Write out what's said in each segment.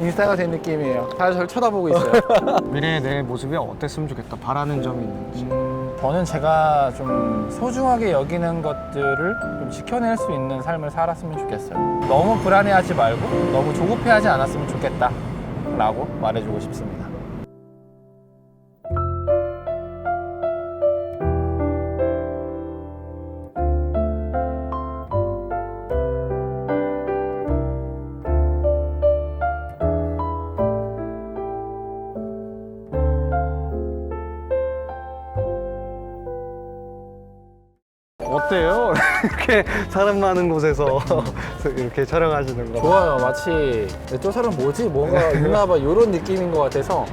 인스타가 된 느낌이에요. 다들 저를 쳐다보고 있어요. 미래의 내 모습이 어땠으면 좋겠다. 바라는 점이 있는지. 음, 저는 제가 좀 소중하게 여기는 것들을 좀 지켜낼 수 있는 삶을 살았으면 좋겠어요. 너무 불안해하지 말고 너무 조급해하지 않았으면 좋겠다. 라고 말해주고 싶습니다. 어때요? 이렇게 사람 많은 곳에서 이렇게 촬영하시는 거. 좋아요. 마치 저 사람 뭐지? 뭔가 있나 봐. 이런 느낌인 것 같아서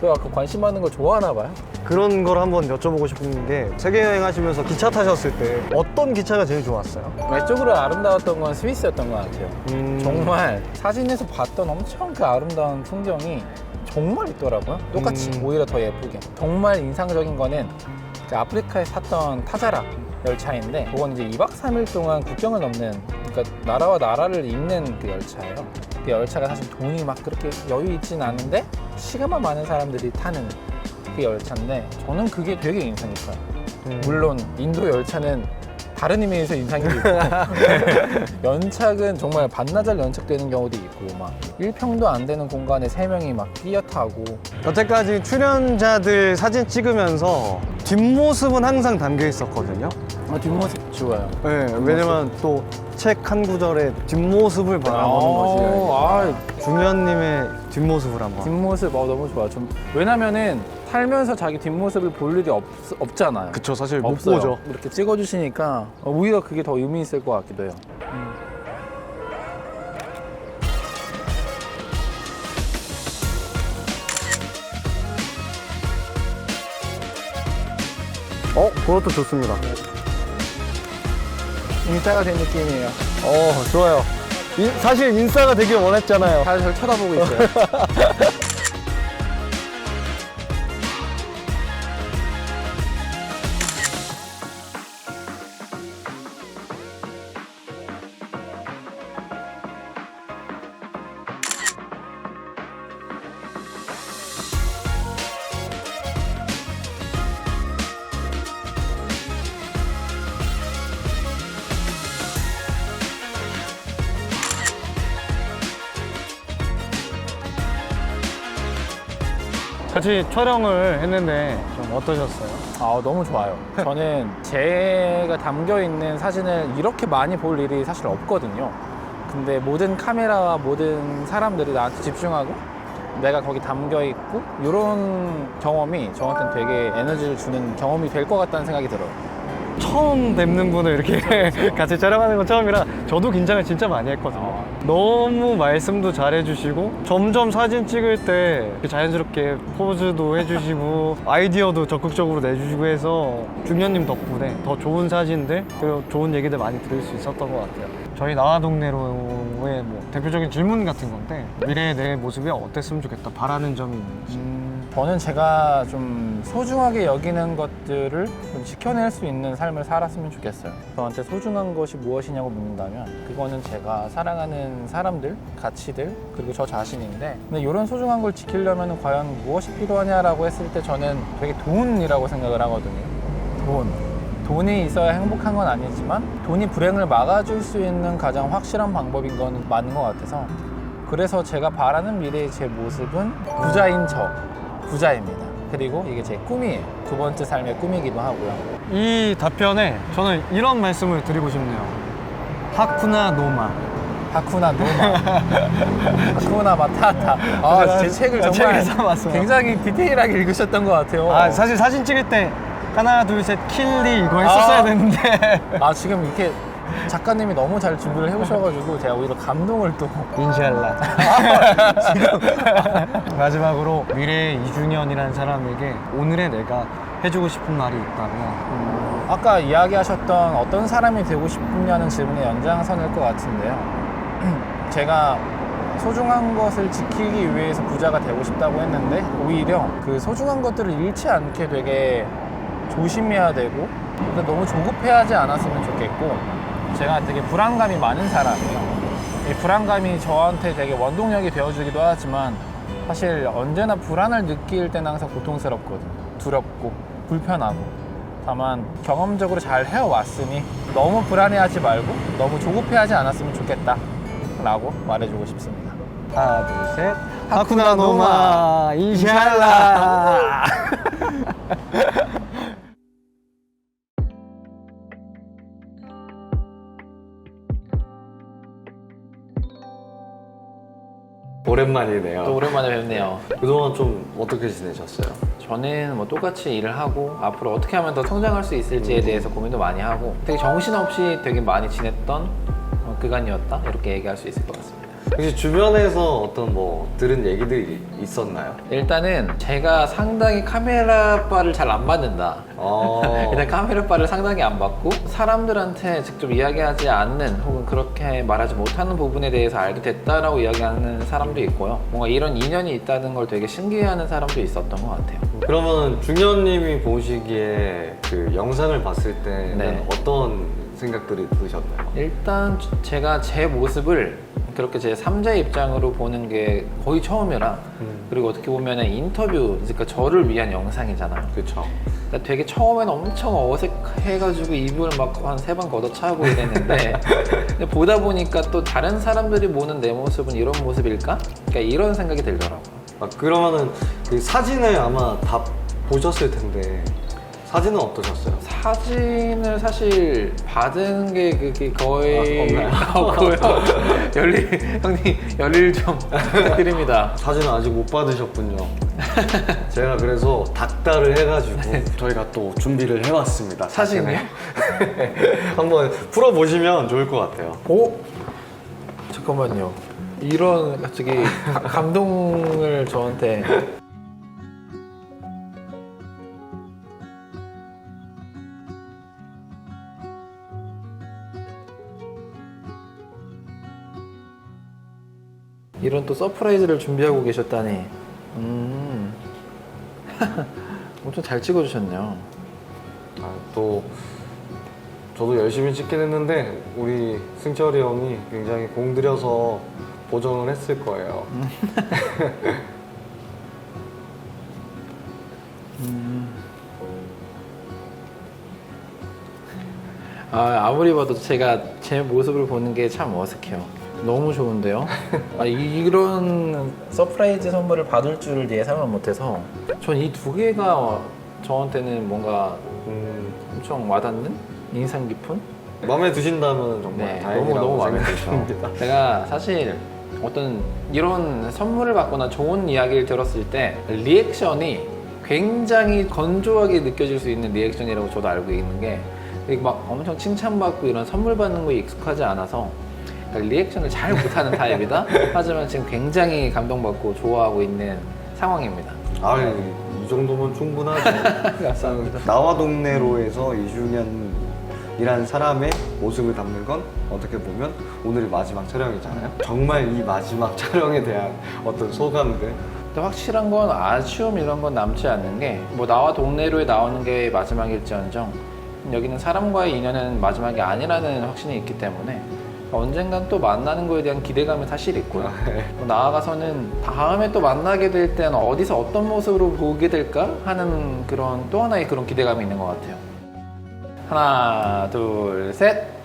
저 아까 관심 받는 걸 좋아하나 봐요. 그런 걸 한번 여쭤보고 싶은 게 세계 여행 하시면서 기차 타셨을 때 어떤 기차가 제일 좋았어요? 외적으로 아름다웠던 건 스위스였던 것 같아요. 음, 정말 사진에서 봤던 엄청 그 아름다운 풍경이 정말 있더라고요. 똑같이 음. 오히려 더 예쁘게. 정말 인상적인 거는 그 아프리카에 탔던 타자라 열차인데 그건 이제 2박 3일 동안 국경을 넘는 그러니까 나라와 나라를 잇는 그 열차예요. 그 열차가 사실 돈이 막 그렇게 여유 있진 않은데 시간만 많은 사람들이 타는 그 열차인데 저는 그게 되게 인상 깊어요. 음. 물론 인도 열차는 다른 의미에서 인상이 깊고 연착은 정말 반나절 연착되는 경우도 있고 막 1평도 안 되는 공간에 세명이 막 뛰어타고 여태까지 출연자들 사진 찍으면서 뒷모습은 항상 담겨 있었거든요. 아, 뒷모습 좋아요 네, 왜냐면 또 책 한 구절에 뒷모습을 바라보는 것이 아, 중현님의 뒷모습을 한번. 뒷모습 어, 너무 좋아 좀 왜냐면은 살면서 자기 뒷모습을 볼 일이 없, 없잖아요 그쵸, 사실 못 없어요. 보죠. 이렇게 찍어주시니까 오히려 그게 더 의미 있을 것 같기도 해요 어, 그것도 좋습니다. 인스타가 된 느낌이에요 어, 좋아요. 인- 사실 인싸가 되길 원했잖아요. 다들 저를 쳐다보고 있어요 같이 촬영을 했는데 좀 어떠셨어요? 아 너무 좋아요. 저는 제가 담겨 있는 사진을 이렇게 많이 볼 일이 사실 없거든요. 근데 모든 카메라와 모든 사람들이 나한테 집중하고 내가 거기 담겨 있고 이런 경험이 저한테는 되게 에너지를 주는 경험이 될 것 같다는 생각이 들어요. 처음 뵙는 분을 이렇게 같이 촬영하는 건 처음이라 저도 긴장을 진짜 많이 했거든요. 너무 말씀도 잘해주시고 점점 사진 찍을 때 자연스럽게 포즈도 해주시고 아이디어도 적극적으로 내주시고 해서 중현님 덕분에 더 좋은 사진들 그리고 좋은 얘기들 많이 들을 수 있었던 것 같아요. 저희 나와 동네로의 뭐 대표적인 질문 같은 건데 미래의 내 모습이 어땠으면 좋겠다 바라는 점이 있는지 음, 저는 제가 좀 소중하게 여기는 것들을 좀 지켜낼 수 있는 삶을 살았으면 좋겠어요. 저한테 소중한 것이 무엇이냐고 묻는다면 그거는 제가 사랑하는 사람들, 가치들 그리고 저 자신인데 근데 이런 소중한 걸 지키려면 과연 무엇이 필요하냐라고 했을 때 저는 되게 돈이라고 생각을 하거든요. 돈. 돈이 있어야 행복한 건 아니지만 돈이 불행을 막아줄 수 있는 가장 확실한 방법인 건 맞는 것 같아서 그래서 제가 바라는 미래의 제 모습은 부자인 저 부자입니다. 그리고 이게 제 꿈이에요. 두 번째 삶의 꿈이기도 하고요. 이 답변에 저는 이런 말씀을 드리고 싶네요. 하쿠나 노마. 하쿠나 노마, 하쿠나 마타타. 아, 제 책을 아, 정말 봤어요. 굉장히 디테일하게 읽으셨던 것 같아요. 아, 사실 사진 찍을 때 하나, 둘, 셋, 킬리 이거 했었어야 아. 되는데. 아, 지금 이렇게 작가님이 너무 잘 준비를 해오셔가지고 제가 오히려 감동을 또 인샬라. 마지막으로 미래의 이준현이라는 사람에게 오늘의 내가 해주고 싶은 말이 있다면 아까 이야기하셨던 어떤 사람이 되고 싶냐는 질문의 연장선일 것 같은데요. 제가 소중한 것을 지키기 위해서 부자가 되고 싶다고 했는데 오히려 그 소중한 것들을 잃지 않게 되게 조심해야 되고 근데 너무 조급해하지 않았으면 좋겠고 제가 되게 불안감이 많은 사람이에요. 이 불안감이 저한테 되게 원동력이 되어주기도 하지만 사실 언제나 불안을 느낄 때는 항상 고통스럽거든요. 두렵고 불편하고. 다만 경험적으로 잘 해왔으니 너무 불안해하지 말고 너무 조급해하지 않았으면 좋겠다. 라고 말해주고 싶습니다. 하나, 둘, 셋. 하쿠나 노마 인샬라. 오랜만이네요. 또 오랜만에 뵙네요. 그동안 좀 어떻게 지내셨어요? 저는 뭐 똑같이 일을 하고 앞으로 어떻게 하면 더 성장할 수 있을지에 대해서 고민도 많이 하고 되게 정신없이 되게 많이 지냈던 어, 그간이었다 이렇게 얘기할 수 있을 것 같습니다. 혹시 주변에서 어떤 뭐 들은 얘기들이 있었나요? 일단은 제가 상당히 카메라 바를 잘 안 받는다. 어. 일단 카메라 바를 상당히 안 받고 사람들한테 직접 이야기하지 않는 혹은 그렇게 말하지 못하는 부분에 대해서 알게 됐다라고 이야기하는 사람도 있고요. 뭔가 이런 인연이 있다는 걸 되게 신기해하는 사람도 있었던 것 같아요. 그러면 중현님이 보시기에 그 영상을 봤을 때는 네. 어떤 생각들이 드셨나요? 일단 제가 제 모습을 그렇게 제 3자 입장으로 보는 게 거의 처음이라 음. 그리고 어떻게 보면 인터뷰 그러니까 저를 위한 영상이잖아요. 그렇죠. 그러니까 되게 처음에는 엄청 어색해가지고 입을 막 한 세 번 걷어차고 이랬는데 근데 보다 보니까 또 다른 사람들이 보는 내 모습은 이런 모습일까? 그러니까 이런 생각이 들더라고요. 아, 그러면은 그 사진을 아마 다 보셨을 텐데 사진은 어떠셨어요? 사진을 사실 받은 게 그게 거의 아, 없고요. 열일 형님 열일 좀 부탁드립니다. 사진은 아직 못 받으셨군요. 제가 그래서 닥달을 해가지고 저희가 또 준비를 해왔습니다. 사진을. 한번 풀어보시면 좋을 것 같아요. 오 잠깐만요. 이런 갑자기 가- 감동을 저한테 이런 또 서프라이즈를 준비하고 계셨다니. 음. 엄청 잘 찍어주셨네요. 아, 또 저도 열심히 찍긴 했는데 우리 승철이 형이 굉장히 공들여서 보정을 했을 거예요. 아, 아무리 봐도 제가 제 모습을 보는 게 참 어색해요. 너무 좋은데요? 아, 이- 이런 서프라이즈 선물을 받을 줄을 예상을 못해서 전 이 두 개가 저한테는 뭔가 음, 엄청 와닿는 인상 깊은 마음에 드신다면 정말 네, 다행이라고 너무 너무 마음에 생각합니다. 들죠. 제가 사실 어떤 이런 선물을 받거나 좋은 이야기를 들었을 때 리액션이 굉장히 건조하게 느껴질 수 있는 리액션이라고 저도 알고 있는 게 막 엄청 칭찬받고 이런 선물 받는 거에 익숙하지 않아서 리액션을 잘 못하는 타입이다. 하지만 지금 굉장히 감동받고 좋아하고 있는 상황입니다. 아, 이 정도면 충분하죠. 감사합니다. 나와 동네로에서 이준현이라는 사람의 모습을 담는 건 어떻게 보면 오늘이 마지막 촬영이잖아요. 정말 이 마지막 촬영에 대한 어떤 소감들. 확실한 건 아쉬움 이런 건 남지 않는 게 뭐 나와 동네로에 나오는 게 마지막일지언정 여기는 사람과의 인연은 마지막이 아니라는 확신이 있기 때문에 언젠간 또 만나는 거에 대한 기대감이 사실 있고요. 뭐 나아가서는 다음에 또 만나게 될 때는 어디서 어떤 모습으로 보게 될까 하는 그런 또 하나의 그런 기대감이 있는 것 같아요. 하나, 둘, 셋.